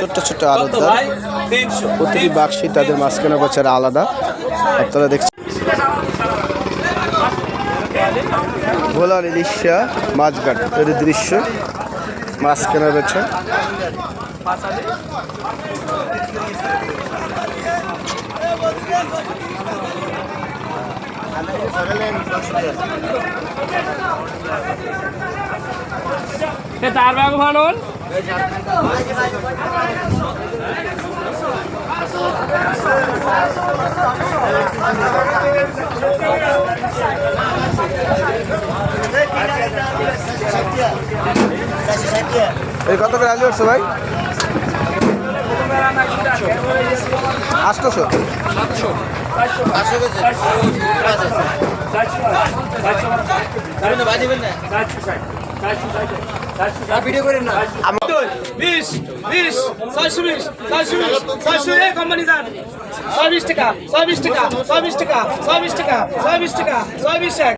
ছোট্ট ছোট্ট আলাদা প্রতিটি বাক্সে তাদের মাঝখানে বছর আলাদা। আপনারা দেখছেন। ভোলার ইলিশা মাছঘাট। এর দৃশ্য মাছ কেনা বেছে তার ব্যাগ ভানুন এই কত করে আলু হচ্ছে ভাই আটশোশো বিশ বিশ, ছয়শো বিশ ছয়শো বিশ, ছয়শো এক কোম্পানি যান ছয় বিশ টাকা, ছয় বিশ টাকা, ছয় বিশ টাকা, ছয় বিশ টাকা, ছয় বিশ টাকা, ছয় বিশ এক।